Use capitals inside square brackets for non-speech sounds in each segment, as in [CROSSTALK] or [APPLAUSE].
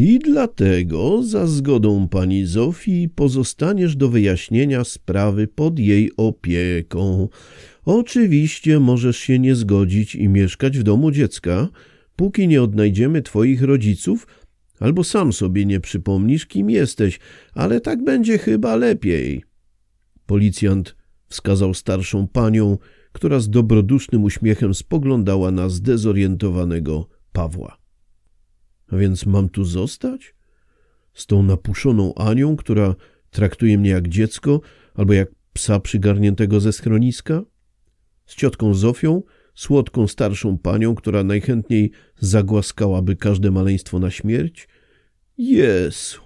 I dlatego, za zgodą pani Zofii, pozostaniesz do wyjaśnienia sprawy pod jej opieką. Oczywiście możesz się nie zgodzić i mieszkać w domu dziecka, póki nie odnajdziemy twoich rodziców, albo sam sobie nie przypomnisz, kim jesteś, ale tak będzie chyba lepiej. Policjant wskazał starszą panią, która z dobrodusznym uśmiechem spoglądała na zdezorientowanego Pawła. A więc mam tu zostać? Z tą napuszoną Anią, która traktuje mnie jak dziecko albo jak psa przygarniętego ze schroniska? Z ciotką Zofią, słodką starszą panią, która najchętniej zagłaskałaby każde maleństwo na śmierć? Jezu!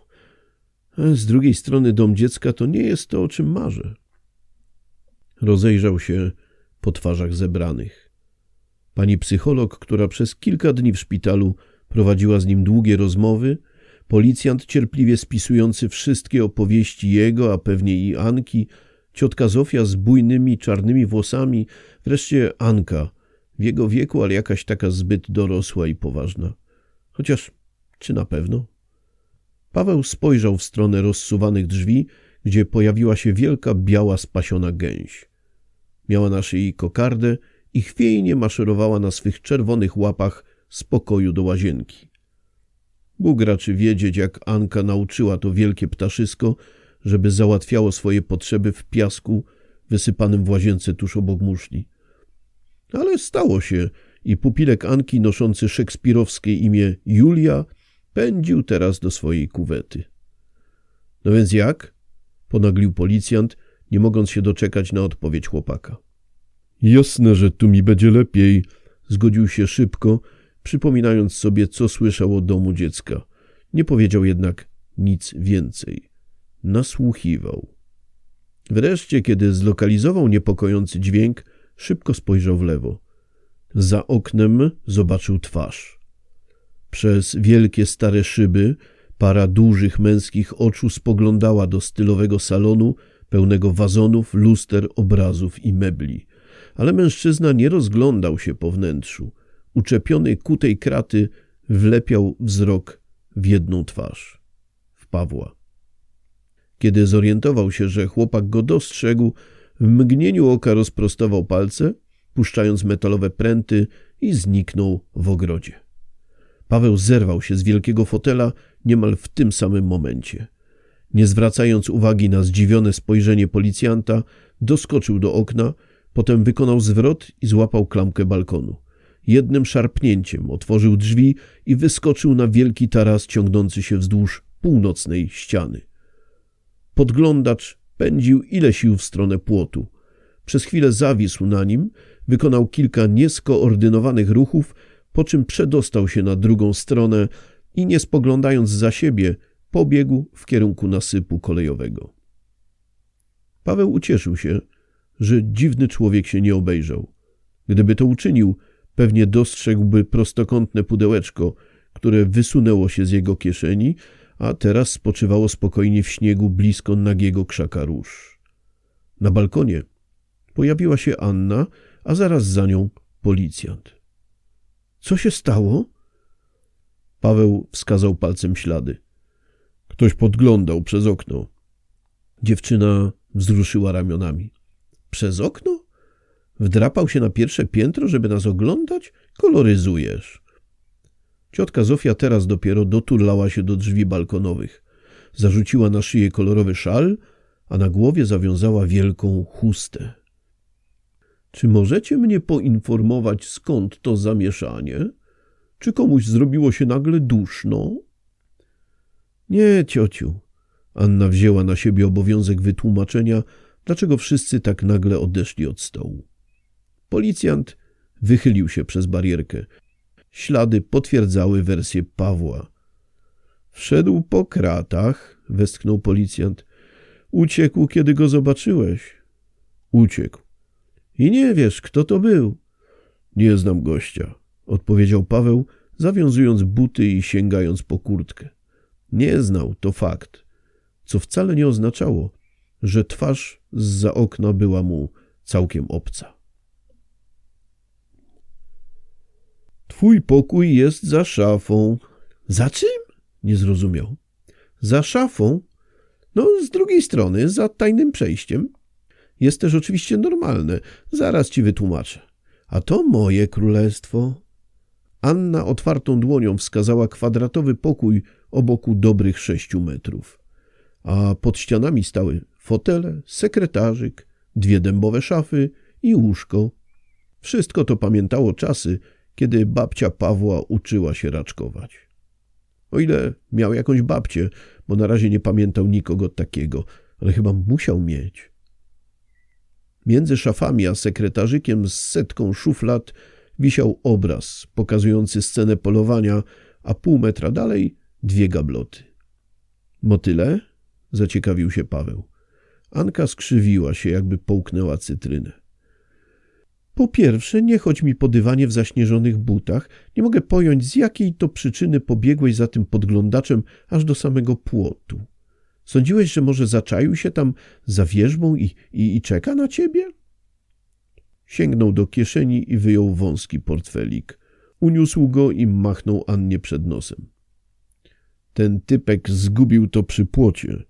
Z drugiej strony dom dziecka to nie jest to, o czym marzę. Rozejrzał się po twarzach zebranych. Pani psycholog, która przez kilka dni w szpitalu prowadziła z nim długie rozmowy, policjant cierpliwie spisujący wszystkie opowieści jego, a pewnie i Anki, ciotka Zofia z bujnymi, czarnymi włosami, wreszcie Anka, w jego wieku, ale jakaś taka zbyt dorosła i poważna. Chociaż czy na pewno? Paweł spojrzał w stronę rozsuwanych drzwi, gdzie pojawiła się wielka, biała, spasiona gęś. Miała na szyi kokardę i chwiejnie maszerowała na swych czerwonych łapach z pokoju do łazienki. Bóg raczy wiedzieć, jak Anka nauczyła to wielkie ptaszysko, żeby załatwiało swoje potrzeby w piasku wysypanym w łazience tuż obok muszli. Ale stało się i pupilek Anki noszący szekspirowskie imię Julia pędził teraz do swojej kuwety. No więc jak? ponaglił policjant, nie mogąc się doczekać na odpowiedź chłopaka. Jasne, że tu mi będzie lepiej, zgodził się szybko, przypominając sobie, co słyszał o domu dziecka. Nie powiedział jednak nic więcej. Nasłuchiwał. Wreszcie, kiedy zlokalizował niepokojący dźwięk, szybko spojrzał w lewo. Za oknem zobaczył twarz. Przez wielkie stare szyby para dużych męskich oczu spoglądała do stylowego salonu pełnego wazonów, luster, obrazów i mebli. Ale mężczyzna nie rozglądał się po wnętrzu. Uczepiony kutej kraty wlepiał wzrok w jedną twarz w Pawła. Kiedy zorientował się, że chłopak go dostrzegł, w mgnieniu oka rozprostował palce, puszczając metalowe pręty i zniknął w ogrodzie. Paweł zerwał się z wielkiego fotela niemal w tym samym momencie. Nie zwracając uwagi na zdziwione spojrzenie policjanta, doskoczył do okna, potem wykonał zwrot i złapał klamkę balkonu. Jednym szarpnięciem otworzył drzwi i wyskoczył na wielki taras ciągnący się wzdłuż północnej ściany. Podglądacz pędził ile sił w stronę płotu. Przez chwilę zawisł na nim, wykonał kilka nieskoordynowanych ruchów, po czym przedostał się na drugą stronę i nie spoglądając za siebie, pobiegł w kierunku nasypu kolejowego. Paweł ucieszył się, że dziwny człowiek się nie obejrzał. Gdyby to uczynił, pewnie dostrzegłby prostokątne pudełeczko, które wysunęło się z jego kieszeni, a teraz spoczywało spokojnie w śniegu blisko nagiego krzaka róż. Na balkonie pojawiła się Anna, a zaraz za nią policjant. Co się stało? Paweł wskazał palcem ślady. Ktoś podglądał przez okno. Dziewczyna wzruszyła ramionami. Przez okno? Wdrapał się na pierwsze piętro, żeby nas oglądać? Koloryzujesz. Ciotka Zofia teraz dopiero doturlała się do drzwi balkonowych. Zarzuciła na szyję kolorowy szal, a na głowie zawiązała wielką chustę. Czy możecie mnie poinformować, skąd to zamieszanie? Czy komuś zrobiło się nagle duszno? Nie, ciociu. Anna wzięła na siebie obowiązek wytłumaczenia, dlaczego wszyscy tak nagle odeszli od stołu. Policjant wychylił się przez barierkę. Ślady potwierdzały wersję Pawła. Wszedł po kratach, westchnął policjant. Uciekł, kiedy go zobaczyłeś. Uciekł. I nie wiesz, kto to był. Nie znam gościa, odpowiedział Paweł, zawiązując buty i sięgając po kurtkę. Nie znał, to fakt, co wcale nie oznaczało, że twarz z za okna była mu całkiem obca. Twój pokój jest za szafą. Za czym? Nie zrozumiał. Za szafą? No, z drugiej strony, za tajnym przejściem. Jest też oczywiście normalne. Zaraz ci wytłumaczę. A to moje królestwo. Anna otwartą dłonią wskazała kwadratowy pokój o boku dobrych sześciu metrów. A pod ścianami stały fotele, sekretarzyk, dwie dębowe szafy i łóżko. Wszystko to pamiętało czasy, kiedy babcia Pawła uczyła się raczkować. O ile miał jakąś babcię, bo na razie nie pamiętał nikogo takiego, ale chyba musiał mieć. Między szafami a sekretarzykiem z setką szuflad wisiał obraz pokazujący scenę polowania, a pół metra dalej dwie gabloty. Motyle? zaciekawił się Paweł. Anka skrzywiła się, jakby połknęła cytrynę. Po pierwsze, nie chodź mi po dywanie w zaśnieżonych butach. Nie mogę pojąć, z jakiej to przyczyny pobiegłeś za tym podglądaczem aż do samego płotu. Sądziłeś, że może zaczaił się tam za wierzbą i, i, i czeka na ciebie? Sięgnął do kieszeni i wyjął wąski portfelik. Uniósł go i machnął Annie przed nosem. Ten typek zgubił to przy płocie.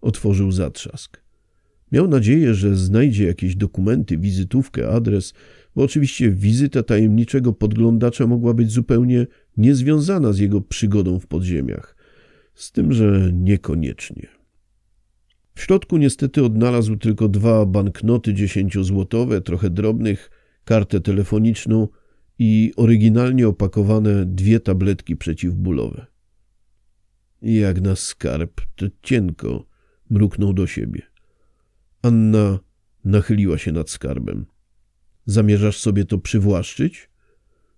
Otworzył zatrzask. Miał nadzieję, że znajdzie jakieś dokumenty, wizytówkę, adres, bo oczywiście wizyta tajemniczego podglądacza mogła być zupełnie niezwiązana z jego przygodą w podziemiach. Z tym, że niekoniecznie. W środku niestety odnalazł tylko dwa banknoty dziesięciozłotowe, trochę drobnych, kartę telefoniczną i oryginalnie opakowane dwie tabletki przeciwbólowe. Jak na skarb, to cienko, mruknął do siebie. Anna nachyliła się nad skarbem. Zamierzasz sobie to przywłaszczyć?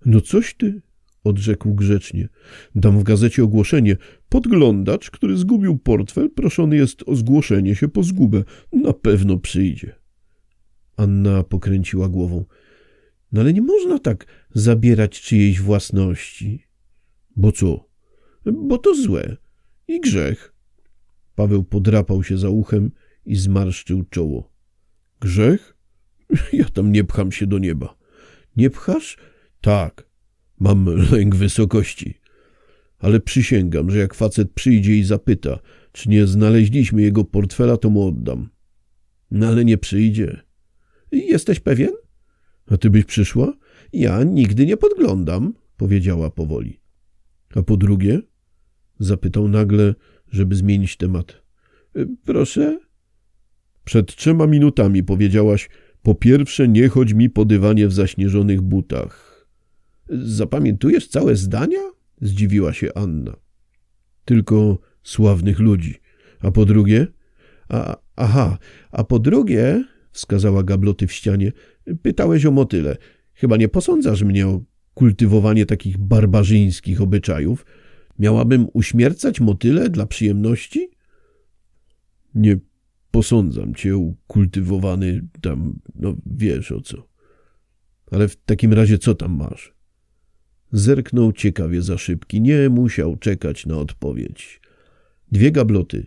No coś ty, odrzekł grzecznie. Dam w gazecie ogłoszenie. Podglądacz, który zgubił portfel, proszony jest o zgłoszenie się po zgubę. Na pewno przyjdzie. Anna pokręciła głową. No ale nie można tak zabierać czyjejś własności. Bo co? Bo to złe i grzech. Paweł podrapał się za uchem i zmarszczył czoło. Grzech? [LAUGHS] Ja tam nie pcham się do nieba. Nie pchasz? Tak. Mam lęk wysokości. Ale przysięgam, że jak facet przyjdzie i zapyta, czy nie znaleźliśmy jego portfela, to mu oddam. No ale nie przyjdzie. Jesteś pewien? A ty byś przyszła? Ja nigdy nie podglądam, powiedziała powoli. A po drugie? Zapytał nagle, żeby zmienić temat. Proszę? Przed trzema minutami powiedziałaś, po pierwsze nie chodź mi po dywanie w zaśnieżonych butach. Zapamiętujesz całe zdania? Zdziwiła się Anna. Tylko sławnych ludzi. A po drugie? A, aha, a po drugie, wskazała gabloty w ścianie, pytałeś o motyle. Chyba nie posądzasz mnie o kultywowanie takich barbarzyńskich obyczajów. Miałabym uśmiercać motyle dla przyjemności? Nie posądzam cię, ukultywowany tam, no wiesz o co. Ale w takim razie co tam masz? Zerknął ciekawie za szybki, nie musiał czekać na odpowiedź. Dwie gabloty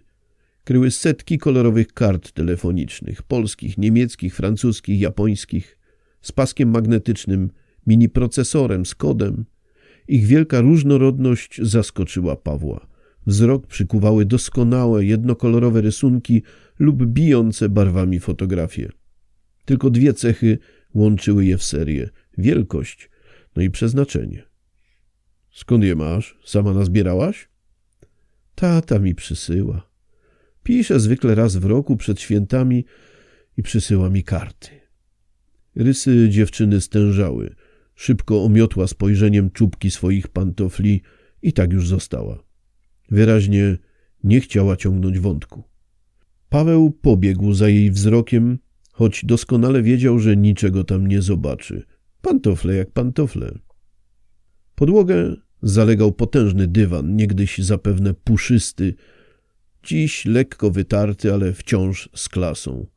kryły setki kolorowych kart telefonicznych, polskich, niemieckich, francuskich, japońskich, z paskiem magnetycznym, mini procesorem, z kodem. Ich wielka różnorodność zaskoczyła Pawła. Wzrok przykuwały doskonałe, jednokolorowe rysunki lub bijące barwami fotografie. Tylko dwie cechy łączyły je w serię: wielkość, no i przeznaczenie. Skąd je masz? Sama nazbierałaś? Tata mi przysyła. Pisze zwykle raz w roku przed świętami i przysyła mi karty. Rysy dziewczyny stężały. Szybko omiotła spojrzeniem czubki swoich pantofli i tak już została. Wyraźnie nie chciała ciągnąć wątku. Paweł pobiegł za jej wzrokiem, choć doskonale wiedział, że niczego tam nie zobaczy. Pantofle jak pantofle. Podłogę zalegał potężny dywan, niegdyś zapewne puszysty, dziś lekko wytarty, ale wciąż z klasą.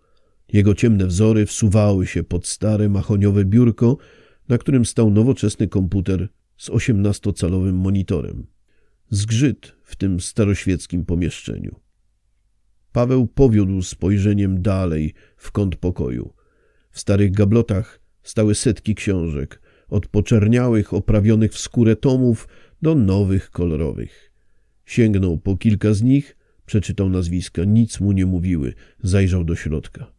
Jego ciemne wzory wsuwały się pod stare mahoniowe biurko, na którym stał nowoczesny komputer z osiemnastocalowym monitorem. Zgrzyt w tym staroświeckim pomieszczeniu. Paweł powiódł spojrzeniem dalej w kąt pokoju. W starych gablotach stały setki książek, od poczerniałych, oprawionych w skórę tomów do nowych, kolorowych. Sięgnął po kilka z nich, przeczytał nazwiska, nic mu nie mówiły. Zajrzał do środka.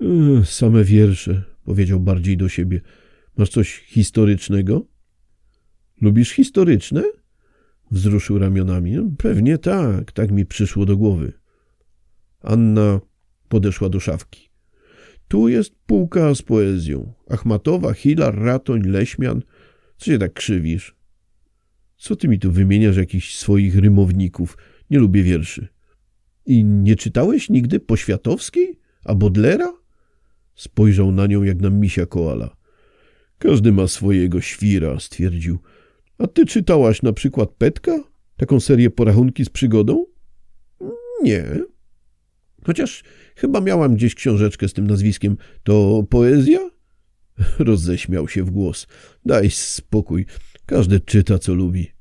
Ech, same wiersze, powiedział bardziej do siebie. Masz coś historycznego? Lubisz historyczne? Wzruszył ramionami. No, pewnie tak, tak mi przyszło do głowy. Anna podeszła do szafki. Tu jest półka z poezją. Achmatowa, Hilar, Ratoń, Leśmian. Co się tak krzywisz? Co ty mi tu wymieniasz jakichś swoich rymowników? Nie lubię wierszy. I nie czytałeś nigdy Poświatowskiej? A Bodlera? Spojrzał na nią jak na misia koala. Każdy ma swojego świra, stwierdził. A ty czytałaś na przykład Petka? Taką serię porachunki z przygodą? Nie. Chociaż chyba miałam gdzieś książeczkę z tym nazwiskiem. To poezja? [LAUGHS] Roześmiał się w głos. Daj spokój. Każdy czyta, co lubi.